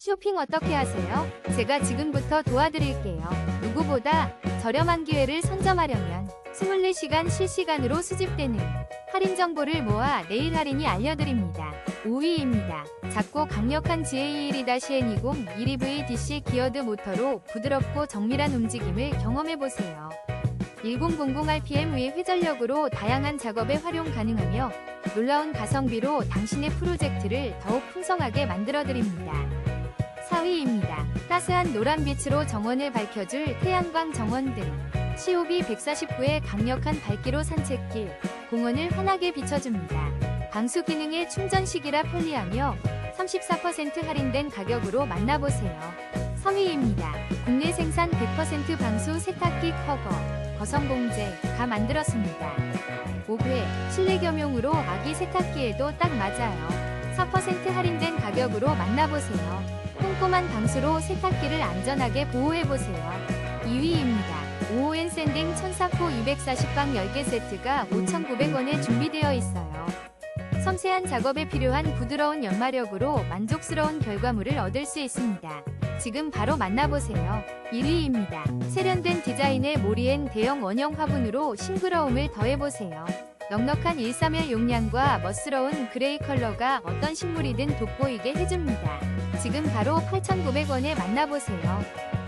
쇼핑 어떻게 하세요? 제가 지금부터 도와드릴게요. 누구보다 저렴한 기회를 선점하려면 24시간 실시간으로 수집되는 할인 정보를 모아 내일 할인이 알려드립니다. 5위입니다. 작고 강력한 GA1-N20 1EV DC 기어드 모터로 부드럽고 정밀한 움직임을 경험해보세요. 1000rpm의 회전력으로 다양한 작업에 활용 가능하며 놀라운 가성비로 당신의 프로젝트를 더욱 풍성하게 만들어드립니다. 4위입니다. 따스한 노란빛으로 정원을 밝혀줄 태양광 정원등. COB 149의 강력한 밝기로 산책길, 공원을 환하게 비춰줍니다. 방수 기능의 충전식이라 편리하며 34% 할인된 가격으로 만나보세요. 3위입니다. 국내 생산 100% 방수 세탁기 커버, 거성공제 가 만들었습니다. 5회 실내 겸용으로 아기 세탁기에도 딱 맞아요. 4% 할인된 가격으로 만나보세요. 꼼꼼한 방수로 세탁기를 안전하게 보호해보세요. 2위입니다. 5호엔 샌딩 1004코 240방 10개 세트가 5,900원에 준비되어 있어요. 섬세한 작업에 필요한 부드러운 연마력으로 만족스러운 결과물을 얻을 수 있습니다. 지금 바로 만나보세요. 1위입니다. 세련된 디자인의 모리엔 대형 원형 화분으로 싱그러움을 더해보세요. 넉넉한 131 용량과 멋스러운 그레이 컬러가 어떤 식물이든 돋보이게 해줍니다. 지금 바로 8,900원에 만나보세요.